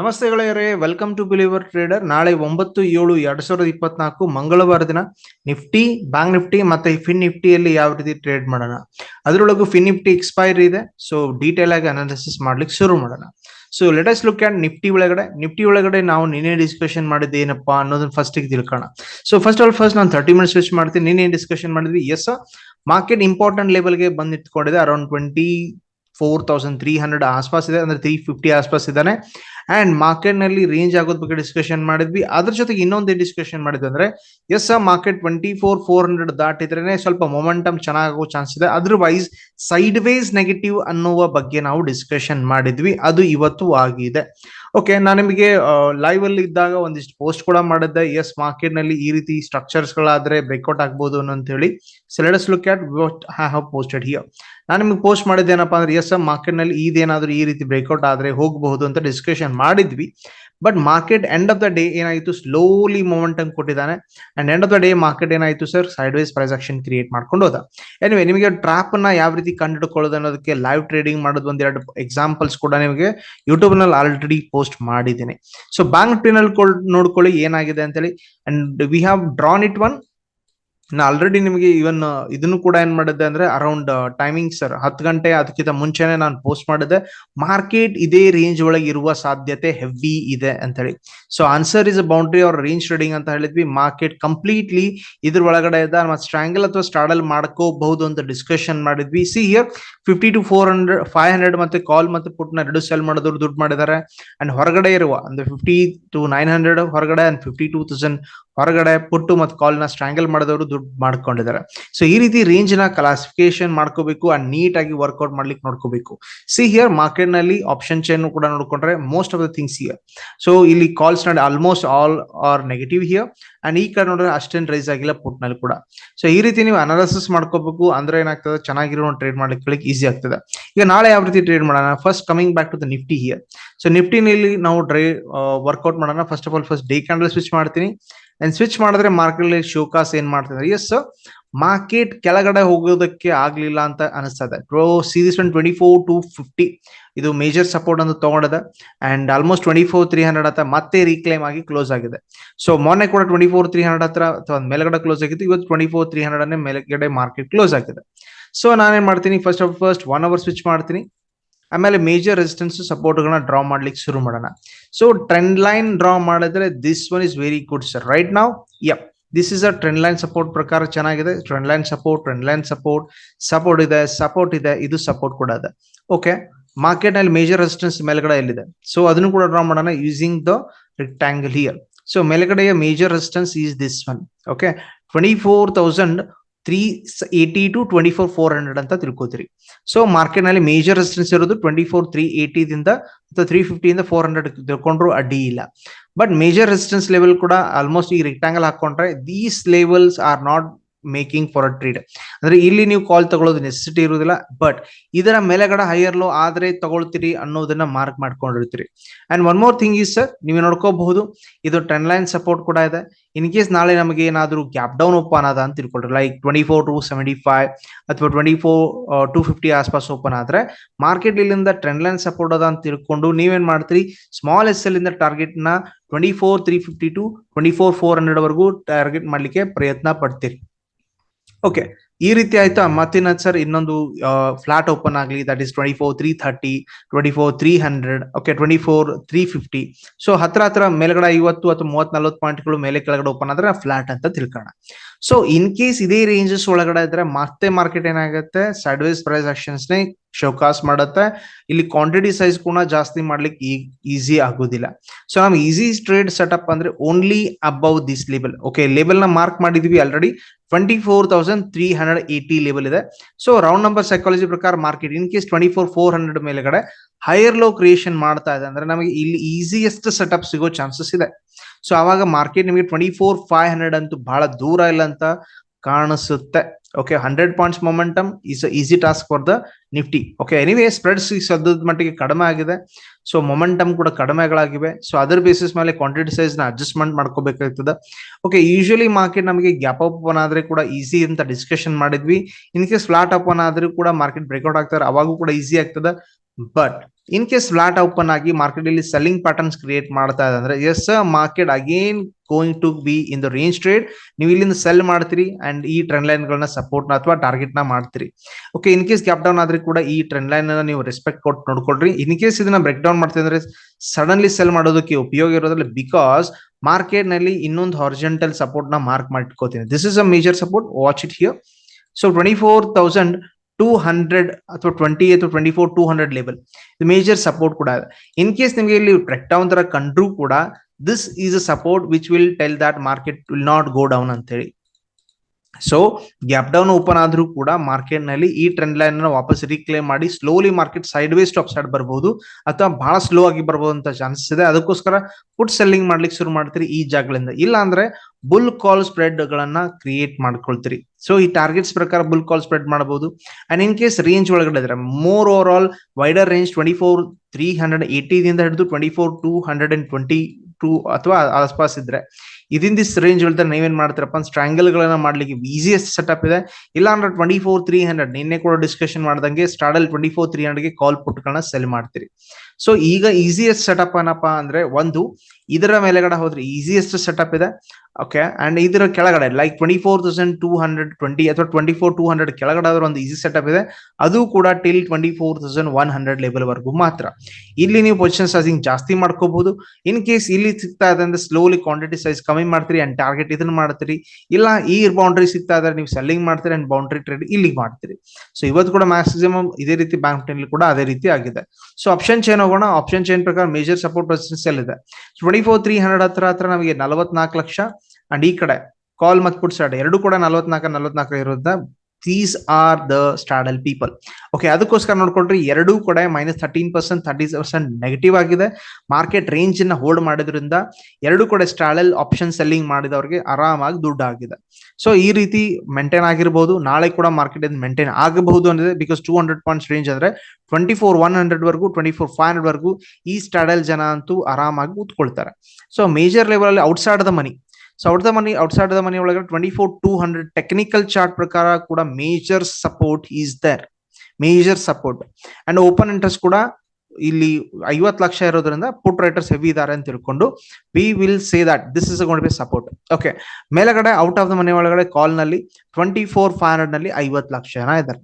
ನಮಸ್ತೆ ಗೆಳೆಯರೇ welcome to believer trader ನಾಳೆ ಒಂಬತ್ತು ಏಳು ಎರಡ್ ಸಾವಿರದ ಇಪ್ಪತ್ನಾಲ್ಕು ಮಂಗಳವಾರ ದಿನ ನಿಫ್ಟಿ ಬ್ಯಾಂಕ್ ನಿಫ್ಟಿ ಮತ್ತೆ ಫಿನ್ ನಿಫ್ಟಿಯಲ್ಲಿ ಯಾವ ರೀತಿ ಟ್ರೇಡ್ ಮಾಡೋಣ. ಅದರೊಳಗೂ ಫಿನ್ ನಿಫ್ಟಿ ಎಕ್ಸ್ಪೈರ್ ಇದೆ ಸೊ ಡೀಟೇಲ್ ಆಗಿ ಅನಾಲಿಸಿಸ್ ಮಾಡ್ಲಿಕ್ಕೆ ಶುರು ಮಾಡೋಣ. So let's look at Nifty ಒಳಗಡೆ. ನಿಫ್ಟಿ ಒಳಗಡೆ ನಾವು ನಿನ್ನೆ ಡಿಸ್ಕಷನ್ ಮಾಡಿದ್ದು ಏನಪ್ಪಾ ಅನ್ನೋದನ್ನ ಫಸ್ಟ್ ತಿಳ್ಕೋಣ ಸೊ ಫಸ್ಟ್ ಆಲ್ ಫಸ್ಟ್ ನಾನು ತರ್ಟಿ ಮಿನಿಟ್ಸ್ ಸ್ವಿಚ್ ಮಾಡ್ತೀನಿ. ನಿನ್ನೆ ಡಿಸ್ಕಷನ್ ಮಾಡಿದ್ವಿ? ಎಸ್ ಮಾರ್ಕೆಟ್ ಇಂಪಾರ್ಟೆಂಟ್ ಲೆವೆಲ್ಗೆ ಬಂದು ನಿಂತ್ಕೊಂಡಿದೆ around twenty four thousand three hundred ಆಸ್ಪಾಸ್ ಇದೆ. ಅಂದ್ರೆ ತ್ರೀ ಫಿಫ್ಟಿ ಆಸ್ಪಾಸ್ ಇದ್ದಾನೆ. ಅಂಡ್ ಮಾರ್ಕೆಟ್ನಲ್ಲಿ ರೇಂಜ್ ಆಗೋದ್ ಬಗ್ಗೆ ಡಿಸ್ಕಷನ್ ಮಾಡಿದ್ವಿ. ಅದ್ರ ಜೊತೆಗೆ ಇನ್ನೊಂದೇ ಡಿಸ್ಕಷನ್ ಮಾಡಿದ್ವಿ ಅಂದ್ರೆ yes market twenty four four hundred ದಾಟಿದ್ರೇನೆ ಸ್ವಲ್ಪ ಮೊಮೆಂಟಮ್ ಚೆನ್ನಾಗೋ ಚಾನ್ಸ್ ಇದೆ. ಅದರ್ವೈಸ್ ಸೈಡ್ ವೇಸ್ ನೆಗೆಟಿವ್ ಅನ್ನುವ ಬಗ್ಗೆ ನಾವು ಡಿಸ್ಕಷನ್ ಮಾಡಿದ್ವಿ. ಅದು ಇವತ್ತು ಆಗಿದೆ. ಓಕೆ ನಾನು ನಿಮಗೆ ಲೈವ್ ಅಲ್ಲಿ ಇದ್ದಾಗ ಒಂದಿಷ್ಟು ಪೋಸ್ಟ್ ಕೂಡ ಮಾಡಿದ್ದೆ. ಎಸ್ ಮಾರ್ಕೆಟ್ನಲ್ಲಿ ಈ ರೀತಿ ಸ್ಟ್ರಕ್ಚರ್ಸ್ ಗಳಾದ್ರೆ ಬ್ರೇಕ್ಔಟ್ ಆಗ್ಬೋದು ಅಂತ ಹೇಳಿ so let us look at what I have posted here ನಾನು ನಿಮಗೆ ಪೋಸ್ಟ್ ಮಾಡಿದ್ದೇನಪ್ಪ ಅಂದ್ರೆ ಎಸ್ ಮಾರ್ಕೆಟ್ನಲ್ಲಿ ಇದೇನಾದ್ರೂ ಈ ರೀತಿ ಬ್ರೇಕ್ಔಟ್ ಆದ್ರೆ ಹೋಗಬಹುದು ಅಂತ ಡಿಸ್ಕಷನ್ ಮಾಡಿದ್ವಿ. But market end of the day ಏನಾಯಿತು? ಸ್ಲೋಲಿ ಮೊಮೆಂಟಮ್ ಕೊಟ್ಟಿದ್ದಾನೆ. And end of the day market ಏನಾಯಿತು sir sideways price action create ಮಾಡ್ಕೊಂಡು ಹೋದ. ಎನಿವೆ ನಿಮಗೆ ಟ್ರಾಪ್ನ ಯಾವ ರೀತಿ ಕಂಡುಕೊಳ್ಳೋದು ಅನ್ನೋದಕ್ಕೆ ಲೈವ್ ಟ್ರೇಡಿಂಗ್ ಮಾಡೋದು ಒಂದೆರಡು ಎಕ್ಸಾಂಪಲ್ಸ್ ಕೂಡ ನಿಮಗೆ ಯೂಟ್ಯೂಬ್ನಲ್ಲಿ ಆಲ್ರೆಡಿ ಪೋಸ್ಟ್ ಮಾಡಿದ್ದೀನಿ. ಸೊ ಬ್ಯಾಂಕ್ ಟ್ರೀನಲ್ಲಿ ನೋಡ್ಕೊಳ್ಳಿ ಏನಾಗಿದೆ ಅಂತೇಳಿ. And we have drawn it one ನಾ ಆಲ್ರೆಡಿ ನಿಮಗೆ ಇವನ್ ಇದನ್ನು ಕೂಡ ಏನ್ ಮಾಡಿದ್ದೆ ಅಂದ್ರೆ ಅರೌಂಡ್ ಟೈಮಿಂಗ್ ಸರ್ ಹತ್ತು ಗಂಟೆ ಅದಕ್ಕಿಂತ ಮುಂಚೆನೆ ನಾನು ಪೋಸ್ಟ್ ಮಾಡಿದೆ ಮಾರ್ಕೆಟ್ ಇದೇ ರೇಂಜ್ ಒಳಗೆ ಇರುವ ಸಾಧ್ಯತೆ ಹೆವಿ ಇದೆ ಅಂತ ಹೇಳಿ so answer is a boundary or range trading ಅಂತ ಹೇಳಿದ್ವಿ. ಮಾರ್ಕೆಟ್ ಕಂಪ್ಲೀಟ್ಲಿ ಇದ್ರ ಒಳಗಡೆ ಇದ್ದ ಮತ್ತೆ ಸ್ಟ್ರಾಂಗಲ್ ಅಥವಾ ಸ್ಟಾಡಲ್ ಮಾಡ್ಕೋಬಹುದು ಅಂತ ಡಿಸ್ಕಷನ್ ಮಾಡಿದ್ವಿ. See here fifty two four hundred five hundred ಮತ್ತೆ ಕಾಲ್ ಮತ್ತೆ ಪುಟ್ನ ಎರಡು ಸೆಲ್ ಮಾಡಿದ್ರು ದುಡ್ಡು ಮಾಡಿದ್ದಾರೆ ಅಂಡ್ ಹೊರಗಡೆ ಇರುವ, ಅಂದ್ರೆ ಫಿಫ್ಟಿ ಟು ನೈನ್ ಹಂಡ್ರೆಡ್ ಹೊರಗಡೆ ಅಂಡ್ ಫಿಫ್ಟಿ ಟೂ ತೌಸಂಡ್ ಹೊರಗಡೆ ಪುಟ್ಟು ಮತ್ತು ಕಾಲ್ನ ಸ್ಟ್ರಾಂಗಲ್ ಮಾಡಿದವರು ದುಡ್ಡು ಮಾಡ್ಕೊಂಡಿದ್ದಾರೆ. ಸೊ ಈ ರೀತಿ ರೇಂಜ್ನ ಕ್ಲಾಸಿಫಿಕೇಶನ್ ಮಾಡ್ಕೋಬೇಕು ಅಂಡ್ ನೀಟ್ ಆಗಿ ವರ್ಕ್ಔಟ್ ಮಾಡ್ಲಿಕ್ಕೆ ನೋಡ್ಕೋಬೇಕು. ಸಿ ಹಿಯರ್ ಮಾರ್ಕೆಟ್ನಲ್ಲಿ ಆಪ್ಷನ್ ಚೈನ್ ಕೂಡ ನೋಡ್ಕೊಂಡ್ರೆ most of the things here so ಇಲ್ಲಿ ಕಾಲ್ಸ್ ನೋಡಿ almost all are negative here and ಈ ಕಡೆ ನೋಡಿದ್ರೆ ಅಷ್ಟೇನ್ ರೈಸ್ ಆಗಿಲ್ಲ ಪುಟ್ನಲ್ಲಿ ಕೂಡ. ಸೊ ಈ ರೀತಿ ನೀವು ಅನಾಲಿಸಿಸ್ ಮಾಡ್ಕೋಬೇಕು ಅಂದ್ರೆ ಏನಾಗ್ತದೆ? ಚೆನ್ನಾಗಿರೋ ಟ್ರೇಡ್ ಮಾಡ್ಲಿಕ್ಕೆ ಈಸಿ ಆಗ್ತದೆ. ಈಗ ನಾಳೆ ಯಾವ ರೀತಿ ಟ್ರೇಡ್ ಮಾಡೋಣ? First coming back to the Nifty here so ನಿಫ್ಟಿನಲ್ಲಿ ನಾವು ಡ್ರೈ ವರ್ಕೌಟ್ ಮಾಡೋಣ. First of all first day candle switch ಮಾಡ್ತೀನಿ. ಅಂಡ್ ಸ್ವಿಚ್ ಮಾಡಿದ್ರೆ ಮಾರ್ಕೆಟ್ ಶೋಕಾಸ್ ಏನ್ ಮಾಡ್ತಿದ್ದಾರೆ? ಎಸ್ ಮಾರ್ಕೆಟ್ ಕೆಳಗಡೆ ಹೋಗೋದಕ್ಕೆ ಆಗ್ಲಿಲ್ಲ ಅಂತ ಅನಿಸ್ತದೆ. ಟ್ರೋ series one twenty four two fifty ಇದು ಮೇಜರ್ ಸಪೋರ್ಟ್ ಅಂತ ತಗೊಂಡದ. And almost twenty four three hundred ಹತ್ರ ಮತ್ತೆ ರೀಕ್ಲೈಮ್ ಆಗಿ ಕ್ಲೋಸ್ ಆಗಿದೆ. ಸೊ ಮೊನ್ನೆ ಕೂಡ ಟ್ವೆಂಟಿ ಫೋರ್ ತ್ರೀ ಹಂಡ್ರೆಡ್ ಹತ್ರ ಅಥವಾ ಮೇಲ್ಗಡೆ ಕ್ಲೋಸ್ ಆಗಿತ್ತು. ಇವತ್ತು ಟ್ವೆಂಟಿ ಫೋರ್ ತ್ರೀ ಹಂಡ್ರೆಡ್ ಅನ್ನೇ ಮೇಲ್ಗಡೆ ಮಾರ್ಕೆಟ್ ಕ್ಲೋಸ್ ಆಗಿದೆ. ಸೊ ನಾನೇನ್ ಮಾಡ್ತೀನಿ? First of first one hour switch ಮಾಡ್ತೀನಿ. ಆಮೇಲೆ ಮೇಜರ್ ರೆಸಿಸ್ಟೆನ್ಸ್ ಸಪೋರ್ಟ್ಗಳನ್ನ ಡ್ರಾ ಮಾಡ್ಲಿಕ್ಕೆ ಶುರು ಮಾಡೋಣ. ಸೊ ಟ್ರೆಂಡ್ ಲೈನ್ ಡ್ರಾ ಮಾಡಿದ್ರೆ this one is very good sir right ನಾವು yup this is a trend line support ಪ್ರಕಾರ ಚೆನ್ನಾಗಿದೆ. Trend line support trend line support support ಇದೆ ಸಪೋರ್ಟ್ ಇದೆ, ಇದು ಸಪೋರ್ಟ್ ಕೂಡ ಇದೆ. ಓಕೆ ಮಾರ್ಕೆಟ್ನಲ್ಲಿ ಮೇಜರ್ ರೆಸಿಸ್ಟೆನ್ಸ್ ಮೇಲ್ಗಡೆ ಎಲ್ಲಿದೆ? ಸೊ ಅದನ್ನು ಕೂಡ ಡ್ರಾ ಮಾಡೋಣ using the rectangle here so ಮೇಲ್ಗಡೆಯ major resistance is this one okay twenty four thousand three eighty two twenty four four hundred ಅಂತ ತಿಳ್ಕೊತೀರಿ. ಸೊ ಮಾರ್ಕೆಟ್ನಲ್ಲಿ ಮೇಜರ್ ರೆಸಿಸ್ಟೆನ್ಸ್ ಇರೋದು ಟ್ವೆಂಟಿ ಫೋರ್ ತ್ರೀ ಏಟಿದಿಂದ ಅಥವಾ ತ್ರೀ ಫಿಫ್ಟಿಯಿಂದ ಫೋರ್ ಹಂಡ್ರೆಡ್ ತಿಳ್ಕೊಂಡ್ರು ಅಡ್ಡಿ ಇಲ್ಲ. ಬಟ್ ಮೇಜರ್ ರೆಸಿಸ್ಟೆನ್ಸ್ ಲೆವೆಲ್ ಕೂಡ ಆಲ್ಮೋಸ್ಟ್ ಈ ರೆಕ್ಟಾಂಗಲ್ ಹಾಕೊಂಡ್ರೆ these levels are not making for a trade ಅಂದ್ರೆ ಇಲ್ಲಿ ನೀವು ಕಾಲ್ ತಗೊಳ್ಳೋದು ನೆಸೆಸಿಟಿ ಇರುವುದಿಲ್ಲ ಬಟ್ ಇದರ ಮೇಲೆಗಡೆ ಹೈಯರ್ ಲೋ ಆದ್ರೆ ತಗೊಳ್ತೀರಿ ಅನ್ನೋದನ್ನ mark ಮಾಡ್ಕೊಂಡಿರ್ತೀರಿ. And one more thing is sir ನೀವು ನೋಡ್ಕೋಬಹುದು, ಇದು ಟ್ರೆಂಡ್ ಲೈನ್ ಸಪೋರ್ಟ್ ಕೂಡ ಇದೆ. ಇನ್ ಕೇಸ್ ನಾಳೆ ನಮಗೆ ಏನಾದರೂ ಗ್ಯಾಪ್ ಡೌನ್ ಓಪನ್ ಆದ ಅಂತ ತಿಳ್ಕೊಳ್ರಿ like twenty four two seventy five ಅಥವಾ ಟ್ವೆಂಟಿ ಫೋರ್ ಟು ಫಿಫ್ಟಿ ಆಸ್ಪಾಸ್ ಓಪನ್ ಆದ್ರೆ ಮಾರ್ಕೆಟ್ ಇಲ್ಲಿಂದ ಟ್ರೆಂಡ್ ಲೈನ್ ಸಪೋರ್ಟ್ ಅದ ಅಂತ ತಿಳ್ಕೊಂಡು ನೀವೇನ್ ಮಾಡ್ತೀರಿ ಸ್ಮಾಲ್ ಎಸ್ ಎಲ್ ಇಂದ ಟಾರ್ಗೆಟ್ನ twenty four three fifty to twenty four four hundred ವರೆಗೂ ಟಾರ್ಗೆಟ್ ಮಾಡ್ಲಿಕ್ಕೆ ಪ್ರಯತ್ನ ಪಡ್ತೀರಿ. ಓಕೆ ಈ ರೀತಿ ಆಯ್ತಾ? ಮತ್ತಿನ ಸರ್ ಇನ್ನೊಂದು ಫ್ಲಾಟ್ ಓಪನ್ ಆಗಲಿ that is twenty four three thirty twenty four three hundred okay twenty four three fifty so ಹತ್ರ ಹತ್ರ ಮೇಲ್ಗಡೆ ಐವತ್ತು ಅಥವಾ ಮೂವತ್ ನಲ್ವತ್ತು ಪಾಯಿಂಟ್ಗಳು ಮೇಲೆ ಕೆಳಗಡೆ ಓಪನ್ ಆದ್ರೆ ಫ್ಲಾಟ್ ಅಂತ ತಿಳ್ಕೋಣ ಸೊ ಇನ್ ಕೇಸ್ ಇದೇ ರೇಂಜಸ್ ಒಳಗಡೆ ಇದ್ರೆ ಮತ್ತೆ ಮಾರ್ಕೆಟ್ ಏನಾಗುತ್ತೆ? ಸೈಡ್ವೇಸ್ ಪ್ರೈಸ್ ಆಕ್ಷನ್ಸ್ ನೇ ಶೋಕಾಸ್ ಮಾಡುತ್ತೆ. ಇಲ್ಲಿ ಕ್ವಾಂಟಿಟಿ ಸೈಜ್ ಕೂಡ ಜಾಸ್ತಿ ಮಾಡ್ಲಿಕ್ಕೆ ಈಸಿ ಆಗೋದಿಲ್ಲ. ಸೊ ನಮ್ ಈಸಿ ಟ್ರೇಡ್ ಸೆಟಪ್ ಅಂದ್ರೆ only above this level okay ಲೆವೆಲ್ನ ಮಾರ್ಕ್ ಮಾಡಿದೀವಿ already twenty four thousand three hundred eighty level ಇದೆ. ಸೊ ರೌಂಡ್ ನಂಬರ್ ಸೈಕಾಲಜಿ ಪ್ರಕಾರ market in case twenty four four hundred ಮೇಲೆಗಡೆ ಹೈಯರ್ ಲೋ ಕ್ರಿಯೇಷನ್ ಮಾಡ್ತಾ ಇದೆ ಅಂದ್ರೆ ನಮಗೆ ಇಲ್ಲಿ ಈಸಿಯೆಸ್ಟ್ ಸೆಟಪ್ ಸಿಗೋ ಚಾನ್ಸಸ್ ಇದೆ. ಸೊ ಅವಾಗ ಮಾರ್ಕೆಟ್ ನಿಮಗೆ ಟ್ವೆಂಟಿ ಫೋರ್ ಫೈವ್ ಹಂಡ್ರೆಡ್ ಅಂತೂ ಬಹಳ ದೂರ ಇಲ್ಲ ಅಂತ ಕಾಣಿಸುತ್ತೆ. Okay hundred points momentum is easy task for the Nifty okay anyway spreads ಈ ಸದ್ಯದ ಮಟ್ಟಿಗೆ ಕಡಿಮೆ ಆಗಿದೆ. ಸೊ ಮೊಮೆಂಟಮ್ ಕೂಡ ಕಡಿಮೆಗಳಾಗಿವೆ. ಸೊ ಅದರ್ ಬೇಸಿಸ್ ಮೇಲೆ ಕ್ವಾಂಟಿಟಿ ಸೈಜ್ನ ಅಡ್ಜಸ್ಟ್ಮೆಂಟ್ ಮಾಡ್ಕೋಬೇಕಾಗ್ತದೆ. ಓಕೆ ಯೂಶಲಿ ಮಾರ್ಕೆಟ್ ನಮಗೆ ಗ್ಯಾಪ್ ಅಪ್ ಆದ್ರೆ ಕೂಡ ಈಸಿ ಅಂತ ಡಿಸ್ಕಷನ್ ಮಾಡಿದ್ವಿ. ಇನ್ ಕೇಸ್ ಫ್ಲಾಟ್ ಅಪ್ ಆದ್ರೂ ಕೂಡ ಮಾರ್ಕೆಟ್ ಬ್ರೇಕ್ಔಟ್ ಆಗ್ತಾರೆ ಅವಾಗೂ ಕೂಡ ಈಸಿ ಆಗ್ತದೆ. But in case flat open ಆಗಿ ಮಾರ್ಕೆಟ್ ಅಲ್ಲಿ ಸೆಲ್ಲಿಂಗ್ ಪ್ಯಾಟರ್ನ್ಸ್ ಕ್ರಿಯೇಟ್ ಮಾಡ್ತಾ ಇದೆ ಅಂದ್ರೆ yes market again going to be in the range trade ನೀವು ಇಲ್ಲಿಂದ ಸೆಲ್ ಮಾಡ್ತೀರಿ ಅಂಡ್ ಈ ಟ್ರೆಂಡ್ ಲೈನ್ ಗಳನ್ನ ಸಪೋರ್ಟ್ ಅಥವಾ ಟಾರ್ಗೆಟ್ನ ಮಾಡ್ತೀರಿ. Okay in case gap down ಆದ್ರೆ ಕೂಡ ಈ ಟ್ರೆಂಡ್ ಲೈನ್ ನೀವು ರೆಸ್ಪೆಕ್ಟ್ ಕೊಟ್ಟು ನೋಡ್ಕೊಳ್ರಿ. ಇನ್ ಕೇಸ್ ಇದನ್ನ ಬ್ರೇಕ್ ಡೌನ್ ಮಾಡ್ತೀವಿ ಅಂದ್ರೆ ಸಡನ್ಲಿ ಸೆಲ್ ಮಾಡೋದಕ್ಕೆ ಉಪಯೋಗ ಇರೋದ್ರಲ್ಲಿ ಬಿಕಾಸ್ ಮಾರ್ಕೆಟ್ನಲ್ಲಿ ಇನ್ನೊಂದು ಹಾರ್ಜೆಂಟಲ್ ಸಪೋರ್ಟ್ನ mark ಮಾಡಿಟ್ಕೋತೀನಿ this is a major support watch it here so twenty four thousand two hundred ಅಥವಾ ಟ್ವೆಂಟಿ ಅಥವಾ twenty four two hundred level major support ಕೂಡ ಇದೆ ಇನ್ ಕೇಸ್ ನಿಮಗೆ ಇಲ್ಲಿ ಟ್ರೆಕ್ ಡೌನ್ ತರ ಕಂಡ್ರೂ ಕೂಡ this is a support which will tell that market will not go down ಅಂತ ಹೇಳಿ ಸೊ ಗ್ಯಾಪ್ ಡೌನ್ ಓಪನ್ ಆದ್ರೂ ಕೂಡ ಮಾರ್ಕೆಟ್ನಲ್ಲಿ ಈ ಟ್ರೆಂಡ್ ಲೈನ್ ಅನ್ನು ವಾಪಸ್ ರೀಕ್ಲೇಮ್ ಮಾಡಿ slowly market sideways of side ಬರಬಹುದು ಅಥವಾ ಬಹಳ ಸ್ಲೋ ಆಗಿ ಬರ್ಬೋದು ಅಂತ ಚಾನ್ಸಸ್ ಇದೆ. ಅದಕ್ಕೋಸ್ಕರ ಫುಡ್ ಸೆಲ್ಲಿಂಗ್ ಮಾಡ್ಲಿಕ್ಕೆ ಶುರು ಮಾಡ್ತೀರಿ ಈ ಜಾಗಗಳಿಂದ. ಇಲ್ಲ ಅಂದ್ರೆ ಬುಲ್ ಕಾಲ್ ಸ್ಪ್ರೆಡ್ ಗಳನ್ನ ಕ್ರಿಯೇಟ್ ಮಾಡ್ಕೊಳ್ತೀರಿ. ಸೊ ಈ ಟಾರ್ಗೆಟ್ಸ್ ಪ್ರಕಾರ ಬುಲ್ ಕಾಲ್ ಸ್ಪ್ರೆಡ್ ಮಾಡಬಹುದು ಅಂಡ್ ಇನ್ ಕೇಸ್ ರೇಂಜ್ ಒಳಗಡೆ ಇದ್ರೆ more over all wider range twenty four three hundred ಏಟಿದಿಂದ ಹಿಡಿದು twenty four two hundred and twenty two ಅಥವಾ ಆಸ್ಪಾಸ್ ಇದ್ರೆ ಇದಿನ್ ದಿಸ್ ರೇಂಜ್ ಹೇಳ್ತಾರೆ ನೀವೇನ್ ಮಾಡ್ತೀರಪ್ಪ ಸ್ಟ್ರಾಂಗಲ್ ಗಳನ್ನ ಮಾಡ್ಲಿಕ್ಕೆ ಈಸಿಯೆಸ್ಟ್ ಸೆಟಪ್ ಇದೆ. ಇಲ್ಲ ಅಂದ್ರೆ ಟ್ವೆಂಟಿ ಫೋರ್ ತ್ರೀ ಹಂಡ್ರೆಡ್ ನಿನ್ನೆ ಕೂಡ ಡಿಸ್ಕಷನ್ ಮಾಡ್ದಂಗೆ ಸ್ಟಾರ್ಡಲ್ ಟ್ವೆಂಟಿ ಫೋರ್ ತ್ರೀ ಹಂಡ್ರೆಡ್ಗೆ ಕಾಲ್ ಪುಟ್ಗಳನ್ನ ಸೆಲ್ ಮಾಡ್ತೀರಿ. ಸೊ ಈಗ ಈಸಿಯೆಸ್ಟ್ ಸೆಟಪ್ ಏನಪ್ಪಾ ಅಂದ್ರೆ ಒಂದು ಇದರ ಮೇಲೆಗಡೆ ಹೋದ್ರೆ ಈಸಿಯೆಸ್ಟ್ ಸೆಟಪ್ ಇದೆ. ಓಕೆ ಅಂಡ್ ಇದರ ಕೆಳಗಡೆ like twenty four thousand two hundred twenty ಅಥವಾ ಟ್ವೆಂಟಿ ಫೋರ್ ಟೂ ಹಂಡ್ರೆಡ್ ಕೆಳಗಡೆ ಆದ್ರೆ ಒಂದು ಈಸಿ ಸೆಟಪ್ ಇದೆ. ಅದು ಕೂಡ till twenty four thousand one hundred level ವರೆಗೂ ಮಾತ್ರ. ಇಲ್ಲಿ ನೀವು ಪೊಸಿಷನ್ ಸೈಸಿಂಗ್ ಜಾಸ್ತಿ ಮಾಡ್ಕೋಬಹುದು. ಇನ್ ಕೇಸ್ ಇಲ್ಲಿ ಸಿಗ್ತಾ ಇದೆ ಅಂದ್ರೆ ಸ್ಲೋಲಿ ಕ್ವಾಂಟಿಟಿ ಸೈಜ್ ಕಮ್ಮಿ ಮಾಡ್ತೀರಿ ಅಂಡ್ ಟಾರ್ಗೆಟ್ ಇದನ್ನ ಮಾಡ್ತೀರಿ. ಇಲ್ಲ, ಈ ಬೌಂಡ್ರಿ ಸಿಗ್ತಾ ಇದ್ರೆ ನೀವು ಸೆಲ್ಲಿಂಗ್ ಮಾಡ್ತೀರಿ ಅಂಡ್ ಬೌಂಡ್ರಿ ಟ್ರೇಡ್ ಇಲ್ಲಿಗೆ ಮಾಡ್ತೀರಿ. ಸೊ ಇವತ್ತು ಕೂಡ ಮ್ಯಾಕ್ಸಿಮಮ್ ಇದೇ ರೀತಿ ಬ್ಯಾಂಕ್ ಟೆನ್ ಕೂಡ ಅದೇ ರೀತಿ ಆಗಿದೆ. ಸೊ ಆಪ್ಷನ್ ಚೇನ್ ಹೋಗೋಣ. ಆಪ್ಷನ್ ಚೇನ್ ಪ್ರಕಾರ ಮೇಜರ್ ಸಪೋರ್ಟ್ ರೆಸಿಸ್ಟೆನ್ಸ್ ಸೆಲ್ ಇದೆ ಟ್ವೆಂಟಿ ಫೋರ್ ತ್ರೀ ಹಂಡ್ರೆಡ್ ಹತ್ರ ಹತ್ರ ನಮಗೆ ನಲವತ್ನಾಲ್ಕು ಲಕ್ಷ. ಅಂಡ್ ಈ ಕಡೆ ಕಾಲ್ ಮತ್ತು ಪುಟ್ ಸ್ಟಾರ್ಟ್ ಎರಡು ಕೂಡ ನಲವತ್ನಾಲ್ಕು ನಲವತ್ನಾಲ್ಕು ಇರೋದ್ರಿಂದ these are the straddle people okay ಅದಕ್ಕೋಸ್ಕರ ನೋಡ್ಕೊಂಡ್ರೆ ಎರಡೂ ಕೂಡ minus thirteen percent thirty percent negative ಆಗಿದೆ. ಮಾರ್ಕೆಟ್ ರೇಂಜ್ ಅನ್ನ ಹೋಲ್ಡ್ ಮಾಡಿದ್ರಿಂದ ಎರಡು ಕೂಡ ಸ್ಟಾಡಲ್ ಆಪ್ಷನ್ ಸೆಲ್ಲಿಂಗ್ ಮಾಡಿದವ್ರಿಗೆ ಆರಾಮಾಗಿ ದುಡ್ಡು ಆಗಿದೆ. ಸೊ ಈ ರೀತಿ ಮೇಂಟೈನ್ ಆಗಿರ್ಬೋದು. ನಾಳೆ ಕೂಡ ಮಾರ್ಕೆಟ್ ಮೇಂಟೈನ್ ಆಗಬಹುದು ಅನ್ನೋದೇ because two hundred points range ಅಂದ್ರೆ ಟ್ವೆಂಟಿ ಫೋರ್ ಒನ್ ಹಂಡ್ರೆಡ್ ವರ್ಗೂ ಟ್ವೆಂಟಿ ಫೋರ್ ಫೈವ್ ಹಂಡ್ರೆಡ್ ವರ್ಗೂ ಈ ಸ್ಟಾಡಲ್ ಜನ ಅಂತೂ ಆರಾಮಾಗಿ ಕೂತ್ಕೊಳ್ತಾರೆ. ಸೊ ಮೇಜರ್ ಲೆವೆಲ್ ಅಲ್ಲಿ outside the money so out the money outside the money ಒಳಗಡೆ twenty four two hundred technical chart ಪ್ರಕಾರ ಕೂಡ major support is there major support and open interest ಕೂಡ ಇಲ್ಲಿ ಐವತ್ತು ಲಕ್ಷ ಇರೋದ್ರಿಂದ ಪುಟ್ ರೈಟರ್ಸ್ ಹೆವಿ ಇದಾರೆ ಅಂತ ತಿಳ್ಕೊಂಡು we will say that this is gonna be support okay ಮೇಲೆಗಡೆ ಔಟ್ ಆಫ್ ದ ಮನೆ ಒಳಗಡೆ ಕಾಲ್ನಲ್ಲಿ ಟ್ವೆಂಟಿ ಫೋರ್ ಫೈವ್ ಹಂಡ್ರೆಡ್ನಲ್ಲಿ ಐವತ್ತು ಲಕ್ಷ ಜನ ಇದ್ದಾರೆ.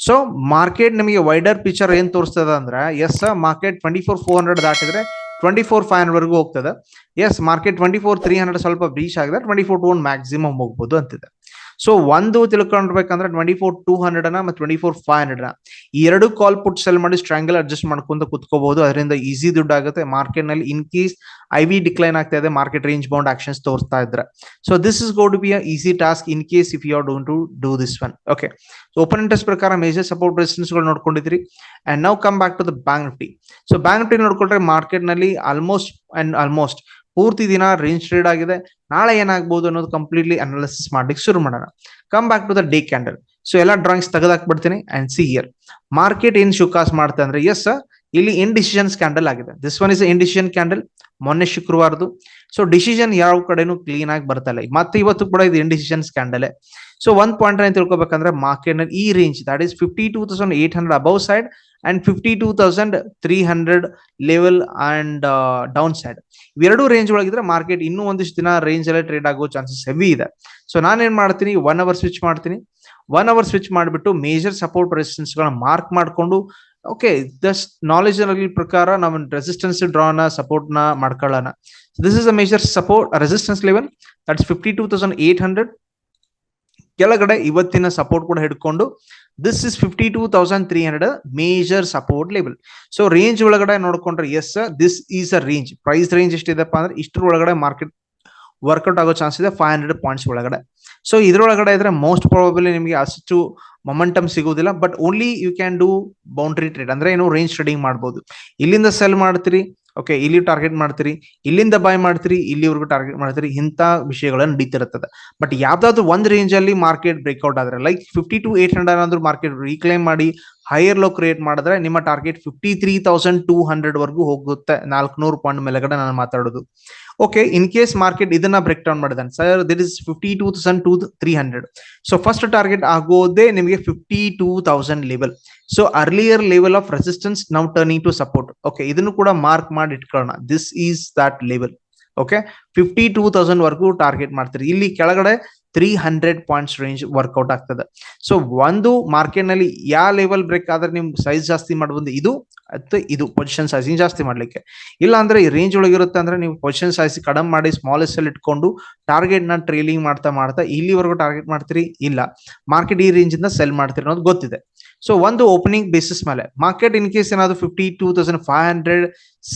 ಸೊ ಮಾರ್ಕೆಟ್ ನಿಮಗೆ ವೈಡರ್ ಪಿಕ್ಚರ್ ಏನ್ ತೋರಿಸ್ತದ ಅಂದ್ರೆ yes market twenty four four hundred ದಾಟಿದ್ರೆ twenty four five ಹಂಡ್ರೆಡ್ವರೆಗೂ ಹೋಗ್ತದೆ. Yes market twenty four three hundred ಸ್ವಲ್ಪ ಬ್ರೀಚ್ ಆಗಿದೆ. Twenty four two one maximum ಹೋಗ್ಬೋದು ಅಂತಿದೆ. ಸೊ ಒಂದು ತಿಳ್ಕೊಂಡಿರ್ಬೇಕಂದ್ರೆ ಟ್ವೆಂಟಿ ಫೋರ್ ಟೂ ಹಂಡ್ರೆಡ್ ಮತ್ತು ಟ್ವೆಂಟಿ ಫೋರ್ ಫೈವ್ ಹಂಡ್ರೆಡ್ ಎರಡು ಕಾಲ್ ಪುಟ್ ಸೆಲ್ ಮಾಡಿ ಸ್ಟ್ರಾಂಗಲ್ ಅಡ್ಜಸ್ಟ್ ಮಾಡ್ಕೊಂತ ಕುತ್ಕೋಬಹುದು. ಅದರಿಂದ ಈಸಿ ದುಡ್ಡು ಆಗುತ್ತೆ. ಮಾರ್ಕೆಟ್ನಲ್ಲಿ in case I V decline ಆಗ್ತಾ ಇದೆ ಮಾರ್ಕೆಟ್ ರೇಂಜ್ ಬೌಂಡ್ ಆಕ್ಷನ್ಸ್ ತೋರಿಸ್ತಾ ಇದ್ರೆ. So this is go to be easy task in case if you are don't to do this one okay open interest ಪ್ರಕಾರ major support resistance ನೋಡ್ಕೊಂಡಿದ್ರಿ and now come back to the bank Nifty so bank Nifty ನೋಡ್ಕೊಂಡ್ರೆ ಮಾರ್ಕೆಟ್ನಲ್ಲಿ almost and almost ಪೂರ್ತಿ ದಿನ range trade ಆಗಿದೆ. ನಾಳೆ ಏನಾಗಬಹುದು ಅನ್ನೋದು completely analysis ಮಾಡ್ಲಿಕ್ಕೆ ಶುರು ಮಾಡೋಣ. Come back to the day candle so ಎಲ್ಲ ಡ್ರಾಯಿಂಗ್ಸ್ ತೆಗೆದಾಕ್ಬಿಡ್ತೀನಿ ಅಂಡ್ ಸಿ ಇಯರ್ ಮಾರ್ಕೆಟ್ ಏನ್ ಶುಕಾಸ್ ಮಾಡುತ್ತೆ ಅಂದ್ರೆ ಎಸ್ ಇಲ್ಲಿ ಇನ್ ಡಿಸಿಷನ್ ಕ್ಯಾಂಡಲ್ ಆಗಿದೆ. This one is indecision candle ಮೊನ್ನೆ ಶುಕ್ರವಾರದು ಸೊ ಡಿಸಿಷನ್ ಯಾವ ಕಡೆನೂ ಕ್ಲೀನ್ ಆಗಿ ಬರ್ತಾ ಇಲ್ಲ. ಮತ್ತೆ ಇವತ್ತು ಕೂಡ ಇದು ಇನ್ ಡಿಸಿಷನ್ ಕ್ಯಾಂಡಲ್ ಸೊ ಒಂದ್ ಪಾಯಿಂಟ್ ಏನ್ ತಿಳ್ಕೊಬೇಕಂದ್ರೆ ಮಾರ್ಕೆಟ್ನಲ್ಲಿ ಈ range that is fifty two thousand eight hundred above side and fifty two thousand three hundred level and down side ಇವೆರಡು ರೇಂಜ್ ಒಳಗಿದ್ರೆ ಮಾರ್ಕೆಟ್ ಇನ್ನೂ ಒಂದಿಷ್ಟು ದಿನ ರೇಂಜ್ ಅಲ್ಲೇ ಟ್ರೇಡ್ ಆಗೋ ಚಾನ್ಸಸ್ ಹೆವಿ ಇದೆ. ಸೊ ನಾನೇನ್ ಮಾಡ್ತೀನಿ ಒನ್ ಅವರ್ ಸ್ವಿಚ್ ಮಾಡ್ತೀನಿ. ಒನ್ ಅವರ್ ಸ್ವಿಚ್ ಮಾಡಿಬಿಟ್ಟು ಮೇಜರ್ ಸಪೋರ್ಟ್ ರೆಸಿಸ್ಟೆನ್ಸ್ ಗಳನ್ನ ಮಾರ್ಕ್ ಮಾಡಿಕೊಂಡು ಓಕೆ ಜಸ್ಟ್ ನಾಲೆಜ್ ಅಲ್ಲಿ ಪ್ರಕಾರ ನಾವು ರೆಸಿಸ್ಟೆನ್ಸ್ ಡ್ರಾನ ಸಪೋರ್ಟ್ನ ಮಾಡ್ಕೊಳ್ಳೋಣ. This is a major support resistance level that's fifty two thousand eight hundred ಕೆಳಗಡೆ ಇವತ್ತಿನ ಸಪೋರ್ಟ್ ಕೂಡ ಹಿಡ್ಕೊಂಡು this is fifty two thousand three hundred major support level so range ಒಳಗಡೆ ನೋಡ್ಕೊಂಡ್ರೆ yes this is a range price range ಎಷ್ಟಿದೆಪ್ಪ ಅಂದ್ರೆ, ಇಷ್ಟರ ಒಳಗಡೆ market work out ಆಗೋ ಚಾನ್ಸ್ ಇದೆ ಫೈವ್ ಹಂಡ್ರೆಡ್ ಪಾಯಿಂಟ್ಸ್ ಒಳಗಡೆ. ಸೊ ಇದ್ರೊಳಗಡೆ ಇದ್ರೆ ಮೋಸ್ಟ್ ಪ್ರಾಬಬಲಿ ನಿಮಗೆ ಅಷ್ಟು ಮೊಮೆಂಟಮ್ ಸಿಗುವುದಿಲ್ಲ but only you can do boundary trade ಅಂದ್ರೆ ಏನು ರೇಂಜ್ ಟ್ರೇಡಿಂಗ್ ಮಾಡ್ಬೋದು. ಇಲ್ಲಿಂದ ಸೆಲ್ ಮಾಡ್ತೀರಿ ಓಕೆ ಇಲ್ಲಿ ಟಾರ್ಗೆಟ್ ಮಾಡ್ತೀರಿ, ಇಲ್ಲಿಂದ ಬೈ ಮಾಡ್ತೀರಿ ಇಲ್ಲಿವರೆಗೂ ಟಾರ್ಗೆಟ್ ಮಾಡ್ತೀರಿ, ಇಂಥ ವಿಷಯಗಳನ್ನು ನಡೀತಿರುತ್ತದೆ. ಬಟ್ ಯಾವ್ದಾದ್ರು ಒಂದು ರೇಂಜ್ ಅಲ್ಲಿ ಮಾರ್ಕೆಟ್ ಬ್ರೇಕ್ಔಟ್ ಆದ್ರೆ like fifty two eight hundred ಏನಾದ್ರು ಮಾರ್ಕೆಟ್ ರೀಕ್ಲೈಮ್ ಮಾಡಿ ಹೈಯರ್ ಲೋ ಕ್ರಿಯೇಟ್ ಮಾಡಿದ್ರೆ ನಿಮ್ಮ target fifty three thousand two hundred ವರ್ಗೂ ಹೋಗುತ್ತೆ, ನಾಲ್ಕುನೂರು ಪಾಯಿಂಟ್ ಮೇಲೆಗಡೆ ನಾನು ಮಾತಾಡೋದು. ಓಕೆ ಇನ್ ಕೇಸ್ ಮಾರ್ಕೆಟ್ ಇದನ್ನ ಬ್ರೇಕ್ ಡೌನ್ ಮಾಡಿದಾನೆ sir this is fifty two thousand two three hundred so first target ಆಗೋದೇ ನಿಮಗೆ fifty two thousand level so earlier level of resistance ನಾವು ಟರ್ನಿಂಗ್ ಟು ಸಪೋರ್ಟ್ ಓಕೆ ಇದನ್ನು ಕೂಡ mark ಮಾಡಿ ಇಟ್ಕೊಳ್ಳೋಣ. This is that level okay fifty two thousand ವರ್ಗೂ target ಮಾಡ್ತೀರಿ. ಇಲ್ಲಿ ಕೆಳಗಡೆ three hundred points range work out ಆಗ್ತದೆ. ಸೊ ಒಂದು ಮಾರ್ಕೆಟ್ನಲ್ಲಿ ಯಾವ ಲೆವೆಲ್ ಬ್ರೇಕ್ ಆದ್ರೆ ನಿಮ್ ಸೈಜ್ ಜಾಸ್ತಿ ಮಾಡಬಹುದು ಇದು ಅಥವಾ ಇದು ಪೊಸಿಷನ್ ಸೈಜ್ ಜಾಸ್ತಿ ಮಾಡ್ಲಿಕ್ಕೆ. ಇಲ್ಲ ಅಂದ್ರೆ ಈ ರೇಂಜ್ ಒಳಗಿರುತ್ತೆ ಅಂದ್ರೆ ನೀವು ಪೊಸಿಷನ್ ಸೈಜ್ ಕಡಮ್ ಮಾಡಿ ಸ್ಮಾಲೆಸ್ಟ್ ಅಲ್ಲಿ ಇಟ್ಕೊಂಡು ಟಾರ್ಗೆಟ್ನ ಟ್ರೇಲಿಂಗ್ ಮಾಡ್ತಾ ಮಾಡ್ತಾ ಇಲ್ಲಿವರೆಗೂ ಟಾರ್ಗೆಟ್ ಮಾಡ್ತೀರಿ? ಇಲ್ಲ. ಮಾರ್ಕೆಟ್ ಈ ರೇಂಜ್ ಇಂದ ಸೆಲ್ ಮಾಡ್ತೀರಿ ಅನ್ನೋದು ಗೊತ್ತಿದೆ. ಸೊ ಒಂದು ಓಪನಿಂಗ್ ಬೇಸಿಸ್ ಮೇಲೆ ಮಾರ್ಕೆಟ್ ಇನ್ ಕೇಸ್ ಏನಾದ್ರು fifty two thousand five hundred